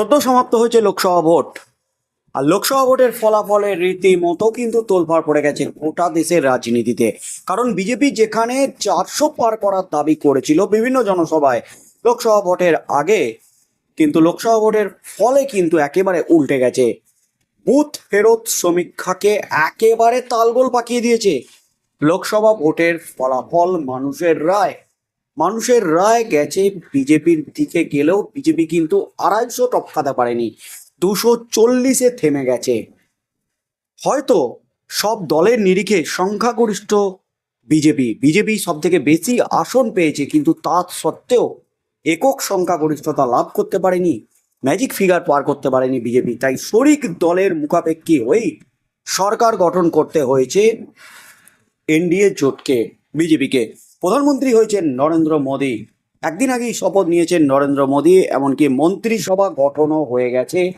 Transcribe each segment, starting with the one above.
সদ্য সমাপ্ত হয়েছে লোকসভা ভোট। আর লোকসভা ভোটের ফলাফলের রীতিমতো কিন্তু তোলপাড় পড়ে গেছে গোটা দেশের রাজনীতিতে। কারণ বিজেপি যেখানে চারশো পার করার দাবি করেছিল বিভিন্ন জনসভায়, লোকসভা ভোটের আগে কিন্তু লোকসভা ভোটের ফলে কিন্তু একেবারে উল্টে গেছে। বুথ ফেরত সমীক্ষাকে একেবারে তালগোল পাকিয়ে দিয়েছে। লোকসভা ভোটের ফলাফল মানুষের রায়। মানুষের রায় গেছে বিজেপির দিকে গেলেও বিজেপি কিন্তু আড়াইশো টপকাতে পারেনি। দুশো চল্লিশে থেমে গেছে। হয়তো সব দলের নিরিখে সংখ্যাগরিষ্ঠ বিজেপি। বিজেপি সব থেকে বেশি আসন পেয়েছে, কিন্তু তা সত্ত্বেও একক সংখ্যাগরিষ্ঠতা লাভ করতে পারেনি ম্যাজিক ফিগার পার করতে পারেনি বিজেপি। তাই শরিক দলের মুখাপেক্ষি হয়েই সরকার গঠন করতে হয়েছে এনডিএ জোটকে। বিজেপিকে। প্রধানমন্ত্রী হয়েছেন নরেন্দ্র মোদী। একদিন আগেই শপথ নিয়েছেন নরেন্দ্র মোদী, এমনকি মন্ত্রিসভা গঠনও হয়ে গেছে।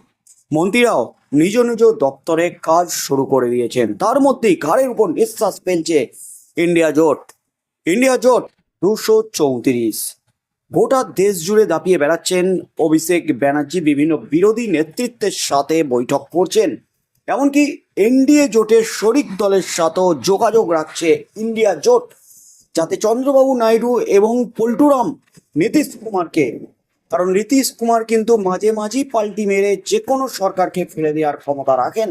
মন্ত্রীরাও নিজ নিজ দপ্তরে কাজ শুরু করে দিয়েছেন। তার মধ্যেই ঘাড়ের উপর নিঃশ্বাস ফেলছে ইন্ডিয়া জোট। ইন্ডিয়া জোট দুশো চৌত্রিশ। গোটা দেশ জুড়ে দাপিয়ে বেড়াচ্ছেন অভিষেক ব্যানার্জি। বিভিন্ন বিরোধী নেতৃত্বের সাথে বৈঠক করছেন। এমনকি এনডিএ জোটের শরিক দলের সাথেও যোগাযোগ রাখছে ইন্ডিয়া জোট। যাতে চন্দ্রবাবু নাইডু এবং পল্টুরাম নীতিশ কুমারকে, কারণ নীতিশ কুমার কিন্তু মাঝে মাঝেই পাল্টি মেরে যে কোনো সরকারকে ফেলে দেওয়ার ক্ষমতা রাখেন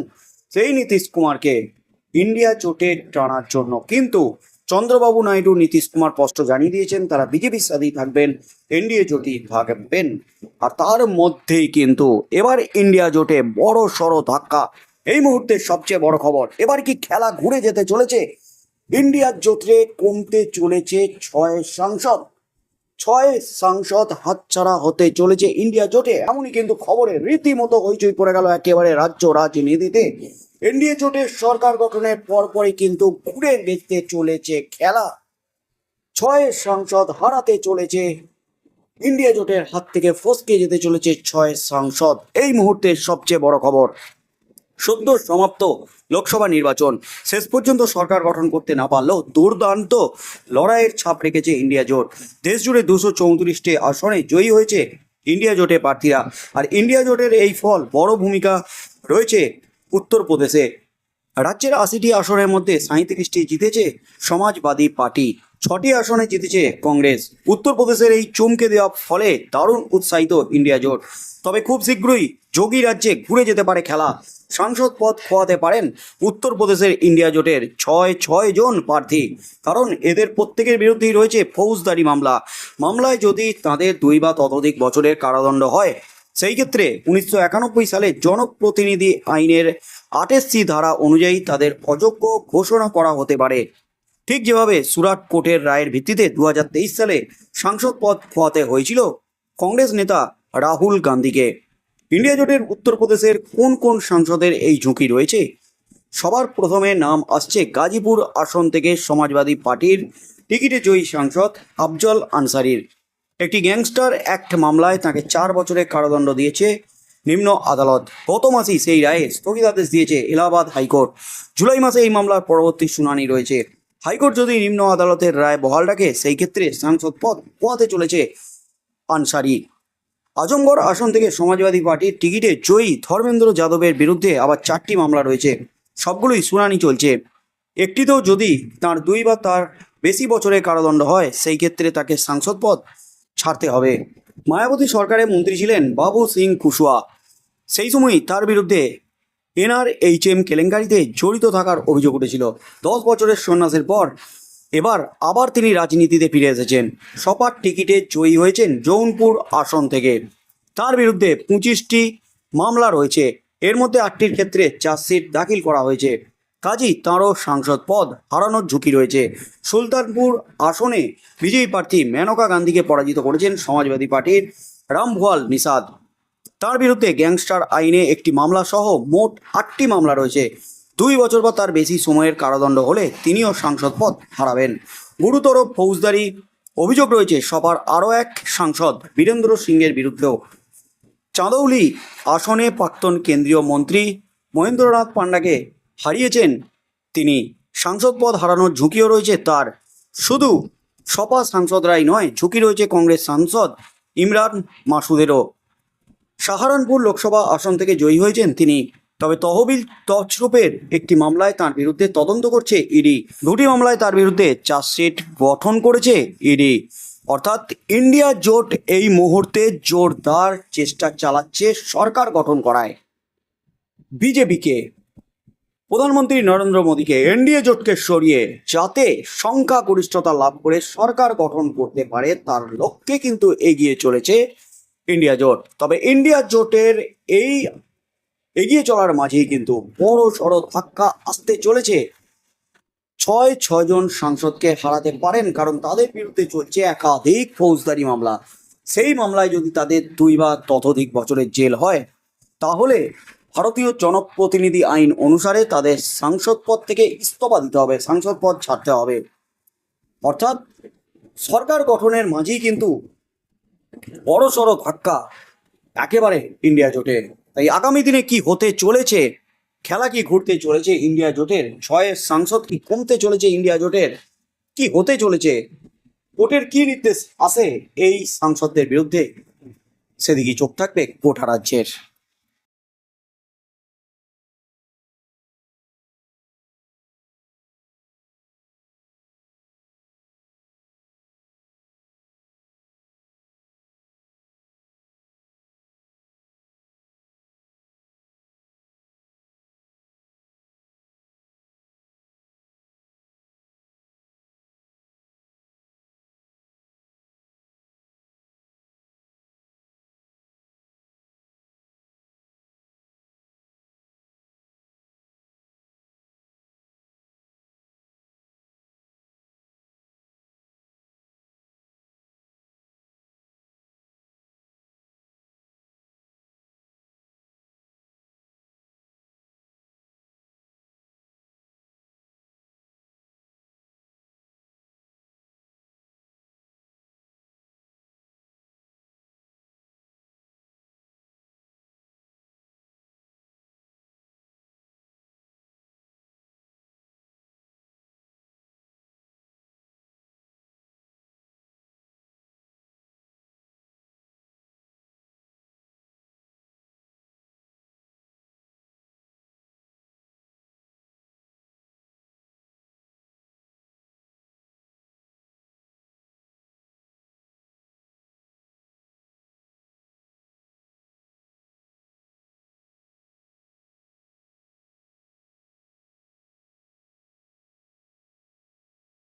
সেই নীতিশ কুমারকে ইন্ডিয়া জোটে টানার জন্য। কিন্তু চন্দ্রবাবু নাইডু নীতিশ কুমার স্পষ্ট জানিয়ে দিয়েছেন, তারা বিজেপির সাথেই থাকবেন, এনডিএ জোটই থাকবেন। আর তার মধ্যেই কিন্তু এবার ইন্ডিয়া জোটে বড় সড়ো ধাক্কা। এই মুহূর্তে সবচেয়ে বড় খবর, এবার কি খেলা ঘুরে যেতে চলেছে? ইন্ডিয়ার জোটে কমতে চলেছে ছয় সাংসদ। ছয় সাংসদ হাতছাড়া হতে চলেছে ইন্ডিয়া জোটে। এমনই কিন্তু খবরে রীতিমতো হইচই পড়ে গেল একেবারে রাজ্য রাজনীতিতে। এনডিএ জোটের সরকার গঠনের পরপরই কিন্তু ঘুরে দেখতে চলেছে খেলা। ছয় সাংসদ হারাতে চলেছে, ইন্ডিয়া জোটের হাত থেকে ফসকে যেতে চলেছে ছয় সাংসদ। এই মুহূর্তের সবচেয়ে বড় খবর। সদ্য সমাপ্ত লোকসভা নির্বাচন। শেষ পর্যন্ত সরকার গঠন করতে না পারলেও দুর্দান্ত লড়াইয়ের ছাপ রেখেছে ইন্ডিয়া জোট। দেশ জুড়ে দুশো চৌত্রিশটি আসনে জয়ী হয়েছে ইন্ডিয়া জোটের প্রার্থীরা। আর ইন্ডিয়া জোটের এই ফল বড় ভূমিকা রয়েছে উত্তরপ্রদেশে। রাজ্যের আশিটি আসনের মধ্যে সাঁত্রিশটি জিতেছে সমাজবাদী পার্টি। ছটি আসনে জিতেছে কংগ্রেস। উত্তরপ্রদেশের এই চমকে দেওয়া ফলে দারুণ উৎসাহিত ইন্ডিয়া জোট। তবে খুব শীঘ্রই যোগী রাজ্যে ঘুরে যেতে পারে খেলা। সাংসদ পদ খোয়াতে পারেন উত্তরপ্রদেশের ইন্ডিয়া জোটের ছয় ছয় জন প্রার্থী। কারণ এদের প্রত্যেকের বিরুদ্ধেই রয়েছে ফৌজদারি মামলা। মামলায় যদি তাদের দুই বা ততোধিক বছরের কারাদণ্ড হয়, সেই ক্ষেত্রে উনিশশো একানব্বই সালে জনপ্রতিনিধি আইনের আটেশি ধারা অনুযায়ী তাদের অযোগ্য ঘোষণা করা হতে পারে। ঠিক যেভাবে সুরাট কোর্টের রায়ের ভিত্তিতে দু হাজার তেইশ সালে সাংসদ পদ খোয়াতে হয়েছিল কংগ্রেস নেতা রাহুল গান্ধীকে। ইন্ডিয়া জোটের উত্তরপ্রদেশের কোন কোন সাংসদের এই ঝুঁকি রয়েছে? সবার প্রথমে নাম আসছে গাজীপুর আসন থেকে সমাজবাদী পার্টির টিকিটে জয়ী সাংসদ আফজল আনসারির। একটি গ্যাংস্টার অ্যাক্ট মামলায় তাকে চার বছরের কারাদণ্ড দিয়েছে নিম্ন আদালত। গত মাসেই সেই রায়ে স্থগিতাদেশ দিয়েছে এলাহাবাদ হাইকোর্ট। জুলাই মাসে এই মামলার পরবর্তী শুনানি রয়েছে। হাইকোর্ট যদি নিম্ন আদালতের রায় বহাল রাখে, সেই ক্ষেত্রে সাংসদ পদ পোয়াতে চলেছে আনসারি। আজমগড় আসন থেকে সমাজবাদী পার্টির টিকিটে জয়ী ধর্মেন্দ্র যাদবের বিরুদ্ধে আবার চারটি মামলা রয়েছে। সবগুলোই শুনানি চলছে। একটিতেও যদি তার দুই বা তার বেশি বছরের কারাদণ্ড হয়, সেই ক্ষেত্রে তাকে সাংসদ পদ ছাড়তে হবে। মায়াবতী সরকারের মন্ত্রী ছিলেন বাবু সিং কুশওয়া। সেই সময়ই তার বিরুদ্ধে এনআরএইচএম কেলেঙ্কারিতে জড়িত থাকার অভিযোগ উঠেছিল। দশ বছরের সন্ন্যাসের পর এবার আবার তিনি রাজনীতিতে ফিরে এসেছেন। সপার টিকিটে জয়ী হয়েছেন জৌনপুর আসন থেকে। তার বিরুদ্ধে পঁচিশটি মামলা রয়েছে। এর মধ্যে আটটির ক্ষেত্রে চার্জশিট দাখিল করা হয়েছে। কাজী তাঁরও সাংসদ পদ হারানোর ঝুঁকি রয়েছে। সুলতানপুর আসনে বিজয়ী প্রার্থী মেনকা গান্ধীকে পরাজিত করেছেন সমাজবাদী পার্টির রামভুয়াল নিষাদ। তার বিরুদ্ধে গ্যাংস্টার আইনে একটি মামলা সহ মোট আটটি মামলা রয়েছে। দুই বছর বা তার বেশি সময়ের কারাদণ্ড হলে তিনিও সাংসদ পদ হারাবেন। গুরুতর ফৌজদারি অভিযোগ রয়েছে সবার আরও এক সাংসদ বীরেন্দ্র সিংয়ের বিরুদ্ধেও। চাঁদৌলি আসনে প্রাক্তন কেন্দ্রীয় মন্ত্রী মহেন্দ্রনাথ পাণ্ডাকে হারিয়েছেন তিনি। সাংসদ পদ হারানোর ঝুঁকিও রয়েছে তার। শুধু সপা সাংসদরাই নয়, ঝুঁকি রয়েছে কংগ্রেস সাংসদ ইমরান মাসুদেরও। সাহারানপুর লোকসভা আসন থেকে জয়ী হয়েছেন তিনি। তবে তহবিল তছরূপের একটি মামলায় তার বিরুদ্ধে তদন্ত করছে ইডি। দুটি মামলায় তার বিরুদ্ধে চার্জশিট গঠন করেছে ইডি। অর্থাৎ ইন্ডিয়া জোট এই মুহূর্তে জোরদার চেষ্টা চালাচ্ছে সরকার গঠন করায়। বিজেপিকে। প্রধানমন্ত্রী নরেন্দ্র মোদীকে এনডিএ জোটকে সরিয়ে যাতে সংখ্যাগরিষ্ঠতা লাভ করে সরকার গঠন করতে পারে তার লক্ষ্যে কিন্তু এগিয়ে চলেছে ইন্ডিয়া জোট। তবে ইন্ডিয়া জোটের এই এগিয়ে চলার মাঝেই কিন্তু বড় সড় ধাক্কা আসতে চলেছে। ছয় ছয়জন সাংসদকে হারাতে পারেন, কারণ তাদের বিরুদ্ধে চলছে একাধিক ফৌজদারি মামলা। সেই মামলায় যদি তাদের দুই বা ততোধিক বছরের জেল হয়, তাহলে ভারতীয় জনপ্রতিনিধি আইন অনুসারে তাদের সাংসদ পদ থেকে ইস্তফা দিতে হবে, সাংসদ পদ ছাড়তে হবে। অর্থাৎ সরকার গঠনের মাঝেই কিন্তু বড় সড়ো ধাক্কা একেবারে ইন্ডিয়া জোটে। তাই আগামী দিনে কি হতে চলেছে? খেলা কি ঘুরতে চলেছে ইন্ডিয়া জোটের? ছয়ের সাংসদ কি কমতে চলেছে ইন্ডিয়া জোটের? কি হতে চলেছে? কোর্টের কি নির্দেশ আসে এই সাংসদদের বিরুদ্ধে? সেদিকে চোখ থাকবে কোটা রাজ্যের।